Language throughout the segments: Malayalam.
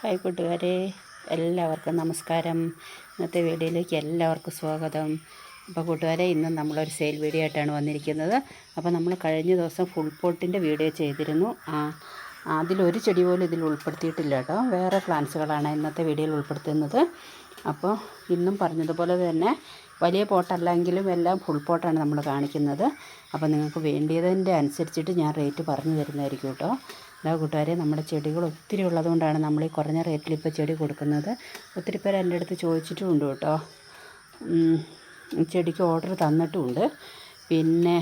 ഹായ് കൂട്ടുകാരെ എല്ലാവർക്കും നമസ്കാരം. ഇന്നത്തെ വീഡിയോയിലേക്ക് എല്ലാവർക്കും സ്വാഗതം. അപ്പോൾ കൂട്ടുകാരെ ഇന്ന് നമ്മളൊരു സെയിൽ വീഡിയോ ആയിട്ടാണ് വന്നിരിക്കുന്നത്. അപ്പോൾ നമ്മൾ കഴിഞ്ഞ ദിവസം ഫുൾ പോട്ടിന്റെ വീഡിയോ ചെയ്തിരുന്നു. ആ അതിലൊരു ചെടി പോലും ഇതിൽ ഉൾപ്പെടുത്തിയിട്ടില്ല കേട്ടോ. വേറെ പ്ലാന്റ്സുകളാണ് ഇന്നത്തെ വീഡിയോയിൽ ഉൾപ്പെടുത്തുന്നത്. അപ്പോൾ ഇന്നും പറഞ്ഞതുപോലെ തന്നെ വലിയ പോട്ടല്ലെങ്കിലും എല്ലാം ഫുൾ പോട്ടാണ് നമ്മൾ കാണിക്കുന്നത്. അപ്പോൾ നിങ്ങൾക്ക് വേണ്ടിയതിന്റെ അനുസരിച്ചിട്ട് ഞാൻ റേറ്റ് പറഞ്ഞു തരുന്നതായിരിക്കും കേട്ടോ. അതാ കൂട്ടുകാരെ നമ്മുടെ ചെടികൾ ഒത്തിരി ഉള്ളതുകൊണ്ടാണ് നമ്മൾ ഈ കുറഞ്ഞ റേറ്റിൽ ഇപ്പോൾ ചെടി കൊടുക്കുന്നത്. ഒത്തിരി പേര് എന്റെ അടുത്ത് ചോദിച്ചിട്ടുമുണ്ട് കേട്ടോ. ചെടിക്ക് ഓർഡർ തന്നിട്ടുമുണ്ട്. പിന്നെ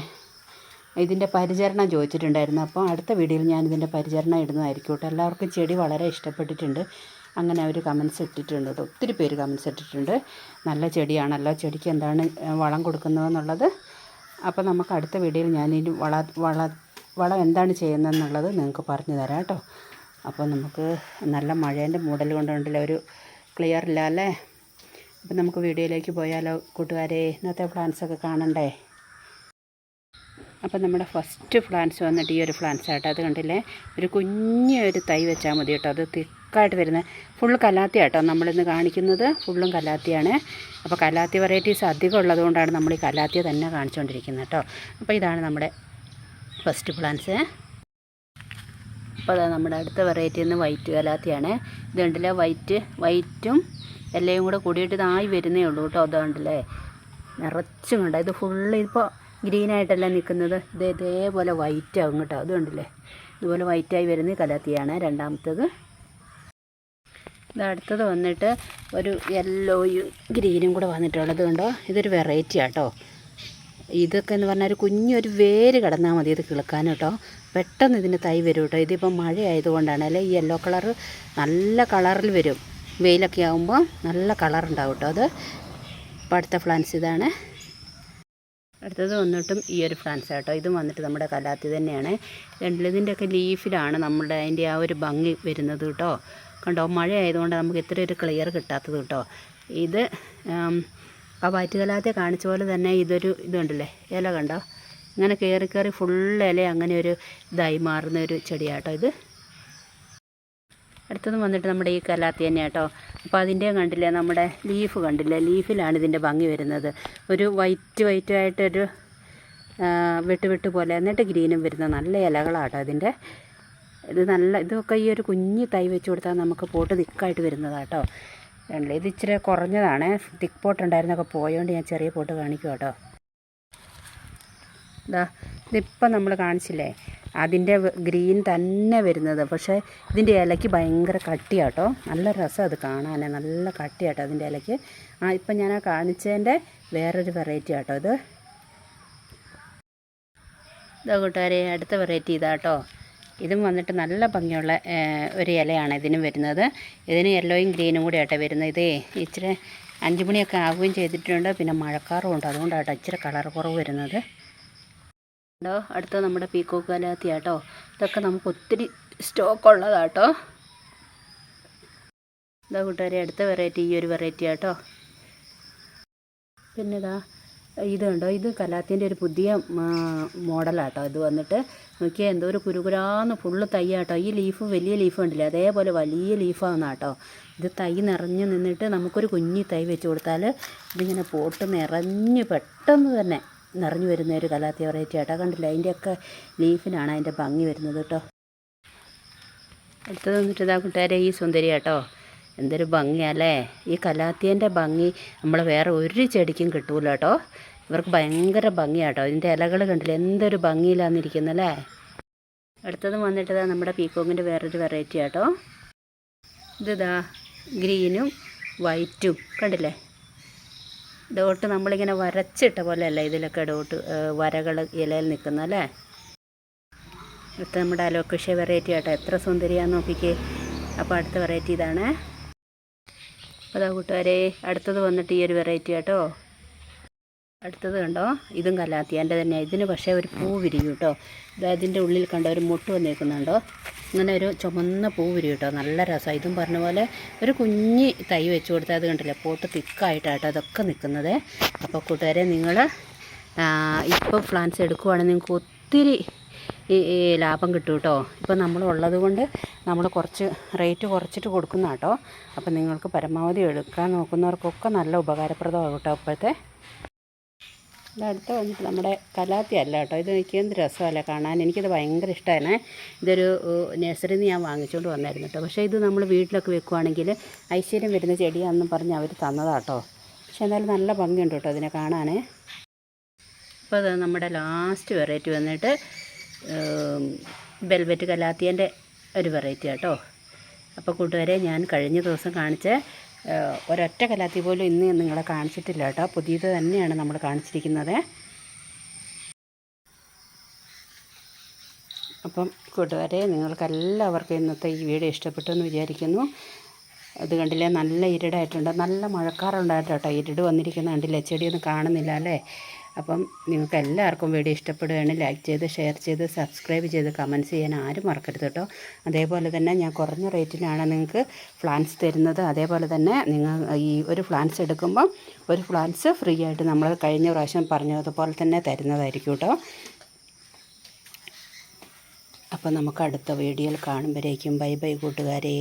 ഇതിന്റെ പരിചരണം ചോദിച്ചിട്ടുണ്ടായിരുന്നു. അപ്പോൾ അടുത്ത വീഡിയോയിൽ ഞാൻ ഇതിന്റെ പരിചരണം ഇടുന്നതായിരിക്കും കേട്ടോ. എല്ലാവർക്കും ചെടി വളരെ ഇഷ്ടപ്പെട്ടിട്ടുണ്ട്. അങ്ങനെ അവർ കമൻസ് ഇട്ടിട്ടുണ്ട് കേട്ടോ. ഒത്തിരി പേര് കമൻസ് ഇട്ടിട്ടുണ്ട്. നല്ല ചെടിയാണല്ലോ. ചെടിക്ക് എന്താണ് വളം കൊടുക്കുന്നതെന്നുള്ളത്. അപ്പോൾ നമുക്ക് അടുത്ത വീഡിയോയിൽ ഞാനിനി വള വള വളം എന്താണ് ചെയ്യുന്നതെന്നുള്ളത് നിങ്ങൾക്ക് പറഞ്ഞു തരാം കേട്ടോ. അപ്പോൾ നമുക്ക് നല്ല മഴേന്റെ മൂടൽ കൊണ്ടുണ്ടല്ലോ ഒരു ക്ലിയർ ഇല്ല അല്ലേ? അപ്പം നമുക്ക് വീഡിയോയിലേക്ക് പോയാലോ കൂട്ടുകാരെ? ഇന്നത്തെ പ്ലാൻസൊക്കെ കാണണ്ടേ? അപ്പം നമ്മുടെ ഫസ്റ്റ് പ്ലാന്റ്സ് വന്നിട്ട് ഈ ഒരു പ്ലാന്റ്സ് ആട്ടോ അത് കണ്ടില്ലേ? ഒരു കുഞ്ഞ് ഒരു തൈ വെച്ചാൽ മതി കേട്ടോ. അത് തിക്കായിട്ട് വരുന്നത് ഫുള്ള് കലാത്തി ആട്ടോ നമ്മളിന്ന് കാണിക്കുന്നത്. ഫുള്ളും കലാത്തിയാണ്. അപ്പോൾ കലാത്തി വെറൈറ്റീസ് അധികം ഉള്ളതുകൊണ്ടാണ് നമ്മൾ ഈ കലാത്തിയെ തന്നെ കാണിച്ചുകൊണ്ടിരിക്കുന്നത് കേട്ടോ. അപ്പോൾ ഇതാണ് നമ്മുടെ ഫസ്റ്റ് പ്ലാൻസ് അപ്പോൾ നമ്മുടെ അടുത്ത വെറൈറ്റി എന്ന് വൈറ്റ് കലാത്തിയാണ്. ഇത് കണ്ടില്ല? വൈറ്റ് വൈറ്റും എല്ലാം കൂടെ കൂടിയിട്ട് ഇതായി വരുന്നേ ഉള്ളൂ കേട്ടോ. അതുകൊണ്ടല്ലേ കണ്ടില്ലേ? നിറച്ചും കണ്ട? ഇത് ഫുള്ള് ഇപ്പോൾ ഗ്രീനായിട്ടല്ല നിൽക്കുന്നത് ഇത് ഇതേപോലെ വൈറ്റ് ആകും കേട്ടോ. അത് കണ്ടില്ലേ? ഇതുപോലെ വൈറ്റായി വരുന്ന കലാത്തിയാണ്. രണ്ടാമത്തത് ഇത് അടുത്തത് വന്നിട്ട് ഒരു യെല്ലോയും ഗ്രീനും കൂടെ വന്നിട്ടുള്ളത് കണ്ടോ? ഇതൊരു വെറൈറ്റി ആട്ടോ ഇതൊക്കെ എന്ന് പറഞ്ഞാൽ ഒരു കുഞ്ഞൊരു വേര് കിടന്നാൽ മതി ഇത് കിളുക്കാൻ കേട്ടോ. പെട്ടെന്ന് ഇതിന് തൈ വരും കേട്ടോ. ഇതിപ്പോൾ മഴ ആയതുകൊണ്ടാണ് അല്ലെ ഈ യെല്ലോ കളർ നല്ല കളറിൽ വരും. വെയിലൊക്കെ ആകുമ്പോൾ നല്ല കളർ ഉണ്ടാവും കേട്ടോ അത്. ഇപ്പോൾ അടുത്ത ഫ്ലാൻസ് ഇതാണ്. അടുത്തത് വന്നിട്ടും ഈ ഒരു ഫ്ലാൻസ് കേട്ടോ ഇതും വന്നിട്ട് നമ്മുടെ കലാത്തി തന്നെയാണ്. രണ്ടിലിതിന്റെയൊക്കെ ലീഫിലാണ് നമ്മുടെ അതിന്റെ ആ ഒരു ഭംഗി വരുന്നത് കേട്ടോ. കണ്ടോ മഴ ആയതുകൊണ്ട് നമുക്ക് ഇത്ര ഒരു ക്ലിയർ കിട്ടാത്തത് കേട്ടോ. ഇത് ആം, വാറ്റുകലാത്തെ കാണിച്ച പോലെ തന്നെ ഇതൊരു ഇതുണ്ടല്ലേ? ഇല കണ്ടോ? ഇങ്ങനെ കയറി കയറി ഫുൾ ഇല അങ്ങനെ ഒരു ഇതായി മാറുന്ന ഒരു ചെടിയാട്ടോ ഇത്. അടുത്തത് വന്നിട്ട് നമ്മുടെ ഈ കലാത്തി തന്നെ കേട്ടോ അപ്പോൾ അതിന്റെ കണ്ടില്ലേ നമ്മുടെ ലീഫ് കണ്ടില്ലേ? ലീഫിലാണ് ഇതിന്റെ ഭംഗി വരുന്നത്. ഒരു വൈറ്റ് വൈറ്റ് ആയിട്ടൊരു വെട്ട് വിട്ട് പോലെ എന്നിട്ട് ഗ്രീനും വരുന്ന നല്ല ഇലകളാട്ടോ ഇതിന്റെ ഇത് നല്ല ഇതൊക്കെ ഈ ഒരു കുഞ്ഞ് തൈ വെച്ച് കൊടുത്താൽ നമുക്ക് പോട്ട് തിക്കായിട്ട് വരുന്നതാട്ടോ. കണ്ടില്ലേ ഇത് ഇച്ചിരി കുറഞ്ഞതാണ്. തിക്ക് പോട്ട് ഉണ്ടായിരുന്നൊക്കെ പോയതുകൊണ്ട് ഞാൻ ചെറിയ പോട്ട് കാണിക്കും കേട്ടോ ഇതാ ഇതിപ്പം നമ്മൾ കാണിച്ചില്ലേ? അതിന്റെ ഗ്രീൻ തന്നെ വരുന്നത്. പക്ഷേ ഇതിന്റെ ഇലയ്ക്ക് ഭയങ്കര കട്ടിയാട്ടോ നല്ല രസം അത് കാണാൻ നല്ല കട്ടിയാട്ടോ അതിന്റെ ഇലയ്ക്ക്. ആ ഇപ്പം ഞാൻ ആ കാണിച്ചതിന്റെ വേറൊരു വെറൈറ്റി ആട്ടോ ഇത്. ഇതാ കൂട്ടുകാരെ അടുത്ത വെറൈറ്റി ഇതാട്ടോ ഇതും വന്നിട്ട് നല്ല ഭംഗിയുള്ള ഒരു ഇലയാണ് ഇതിനും വരുന്നത്. ഇതിന് യെല്ലോയും ഗ്രീനും കൂടി ആട്ടെ വരുന്നത്. ഇതേ ഇച്ചിരി അഞ്ച് മണിയൊക്കെ ആവുകയും ചെയ്തിട്ടുണ്ട്. പിന്നെ മഴക്കാറും ഉണ്ട്. അതുകൊണ്ടാട്ടോ ഇച്ചിരി കളർ കുറവ് വരുന്നത്. ഉണ്ടോ? അടുത്ത നമ്മുടെ പീക്കോക്ക് കലാത്തിയാട്ടോ ഇതൊക്കെ നമുക്ക് ഒത്തിരി സ്റ്റോക്ക് ഉള്ളതാട്ടോ. ഇതാ കൂട്ടുകാരെ അടുത്ത വെറൈറ്റി ഈ ഒരു വെറൈറ്റി ആട്ടോ. പിന്നെ ഇതാ കണ്ടോ ഇത് കലാത്തിന്റെ ഒരു പുതിയ മോഡലാട്ടോ. ഇത് വന്നിട്ട് നോക്കിയാൽ എന്തോ ഒരു കുരുകുരാന്ന് ഫുള്ള് തൈയാട്ടോ ഈ ലീഫ് വലിയ ലീഫ് കണ്ടില്ലേ? അതേപോലെ വലിയ ലീഫാണ് കേട്ടോ ഇത് തൈ നിറഞ്ഞു നിന്നിട്ട് നമുക്കൊരു കുഞ്ഞി തൈ വെച്ച് കൊടുത്താൽ ഇതിങ്ങനെ പോട്ട് നിറഞ്ഞ് പെട്ടെന്ന് തന്നെ നിറഞ്ഞു വരുന്ന ഒരു കലാത്തി വെറൈറ്റി ആട്ടോ. കണ്ടില്ല? അതിന്റെയൊക്കെ ലീഫിനാണ് അതിന്റെ ഭംഗി വരുന്നത് കേട്ടോ അടുത്തത് വന്നിട്ട് ഇതാ കൂട്ടുകാരെ ഈ സുന്ദരി കേട്ടോ എന്തൊരു ഭംഗിയല്ലേ? ഈ കലാത്തിയന്റെ ഭംഗി നമ്മൾ വേറെ ഒരു ചെടിക്കും കിട്ടൂല കേട്ടോ ഇവർക്ക് ഭയങ്കര ഭംഗിയാട്ടോ ഇതിന്റെ ഇലകൾ കണ്ടില്ലേ? എന്തൊരു ഭംഗിയിലാന്നിരിക്കുന്നല്ലേ? അടുത്തത് വന്നിട്ടതാ ഇതാ നമ്മുടെ പീക്കോങ്ങിന്റെ വേറൊരു വെറൈറ്റി ആട്ടോ ഇതിതാ ഗ്രീനും വൈറ്റും കണ്ടില്ലേ? ഡോട്ട് നമ്മളിങ്ങനെ വരച്ചിട്ട പോലെയല്ല ഇതിലൊക്കെ ഡോട്ട് വരകൾ ഇലയിൽ നിൽക്കുന്നല്ലേ അടുത്ത നമ്മുടെ അലോക്കഷ്യ വെറൈറ്റി ആട്ടോ എത്ര സുന്ദരിയാന്ന് നോക്കിക്കേ. അപ്പോൾ അടുത്ത വെറൈറ്റി ഇതാണ്. അതാ കൂട്ടുകാരെ അടുത്തത് വന്നിട്ട് ഈ ഒരു വെറൈറ്റി ആട്ടോ അടുത്തത് കണ്ടോ? ഇതും കലാത്തിയാന്റെ തന്നെ ഇതിന് പക്ഷേ ഒരു പൂ വിരിയും കേട്ടോ അതിന്റെ ഉള്ളിൽ കണ്ടോ ഒരു മുട്ട് വന്നേക്കുന്നുണ്ടോ? അങ്ങനെ ഒരു ചുമന്ന പൂ വിരിയും കേട്ടോ നല്ല രസമാണ് ഇതും പറഞ്ഞ പോലെ ഒരു കുഞ്ഞി തൈ വെച്ച് കൊടുത്താൽ അത് കണ്ടില്ലേ? പോട്ട് തിക്കായിട്ടാട്ടോ അതൊക്കെ നിൽക്കുന്നത്. അപ്പോൾ കൂട്ടുകാരെ നിങ്ങൾ ഇപ്പോൾ പ്ലാന്റ്സ് എടുക്കുവാണെങ്കിൽ നിങ്ങൾക്ക് ഒത്തിരി ഈ ലാഭം കിട്ടും കേട്ടോ. ഇപ്പം നമ്മൾ ഉള്ളത് കൊണ്ട് നമ്മൾ കുറച്ച് റേറ്റ് കുറച്ചിട്ട് കൊടുക്കുന്ന കേട്ടോ. അപ്പം നിങ്ങൾക്ക് പരമാവധി എടുക്കാൻ നോക്കുന്നവർക്കൊക്കെ നല്ല ഉപകാരപ്രദമാകും കേട്ടോ അപ്പോഴത്തെ ഇതടുത്ത് വന്നിട്ട് നമ്മുടെ കലാത്തി അല്ല കേട്ടോ. ഇത് എനിക്ക് എന്ത് രസമല്ല കാണാൻ. എനിക്കിത് ഭയങ്കര ഇഷ്ടമാണ് ഇതൊരു നഴ്സറിയിൽ നിന്ന് ഞാൻ വാങ്ങിച്ചുകൊണ്ട് വന്നായിരുന്നു കേട്ടോ. പക്ഷേ ഇത് നമ്മൾ വീട്ടിലൊക്കെ വെക്കുവാണെങ്കിൽ ഐശ്വര്യം വരുന്ന ചെടിയാണെന്നും പറഞ്ഞ് അവർ തന്നതാട്ടോ പക്ഷെ എന്നാലും നല്ല ഭംഗിയുണ്ട് കേട്ടോ അതിനെ കാണാൻ അപ്പോൾ അത് നമ്മുടെ ലാസ്റ്റ് വെറൈറ്റി വന്നിട്ട് വെൽവെറ്റ് കലാത്തിയന്റെ ഒരു വെറൈറ്റി കേട്ടോ അപ്പോൾ കൂട്ടുകാരെ ഞാൻ കഴിഞ്ഞ ദിവസം കാണിച്ച ഒരൊറ്റ കലാത്തി പോലും ഇന്ന് നിങ്ങളെ കാണിച്ചിട്ടില്ല കേട്ടോ. പുതിയത് തന്നെയാണ് നമ്മൾ കാണിച്ചിരിക്കുന്നത്. അപ്പം കൂട്ടുകാരെ നിങ്ങൾക്കെല്ലാവർക്കും ഇന്നത്തെ ഈ വീഡിയോ ഇഷ്ടപ്പെട്ടു എന്ന് വിചാരിക്കുന്നു. അത് കണ്ടില്ലേ നല്ല ഇരുടായിട്ടുണ്ട്. നല്ല മഴക്കാറുണ്ടായിട്ടോ ഇരുട് വന്നിരിക്കുന്ന കണ്ടില്ലേ? ചെടിയൊന്നും കാണുന്നില്ല അല്ലേ? അപ്പം നിങ്ങൾക്ക് എല്ലാവർക്കും വീഡിയോ ഇഷ്ടപ്പെടുകയാണ് ലൈക്ക് ചെയ്ത് ഷെയർ ചെയ്ത് സബ്സ്ക്രൈബ് ചെയ്ത് കമന്റ്സ് ചെയ്യാൻ ആരും മറക്കരുത് കേട്ടോ. അതേപോലെ തന്നെ ഞാൻ കുറഞ്ഞ റേറ്റിനാണ് നിങ്ങൾക്ക് ഫ്ലാൻസ് തരുന്നത്. അതേപോലെ തന്നെ നിങ്ങൾ ഈ ഒരു ഫ്ലാൻസ് എടുക്കുമ്പം ഒരു ഫ്ലാൻസ് ഫ്രീ ആയിട്ട് നമ്മൾ കഴിഞ്ഞ പ്രാവശ്യം പറഞ്ഞതുപോലെ തന്നെ തരുന്നതായിരിക്കും കേട്ടോ. അപ്പോൾ നമുക്ക് അടുത്ത വീഡിയോയിൽ കാണുമ്പോഴേക്കും ബൈ ബൈ കൂട്ടുകാരെ.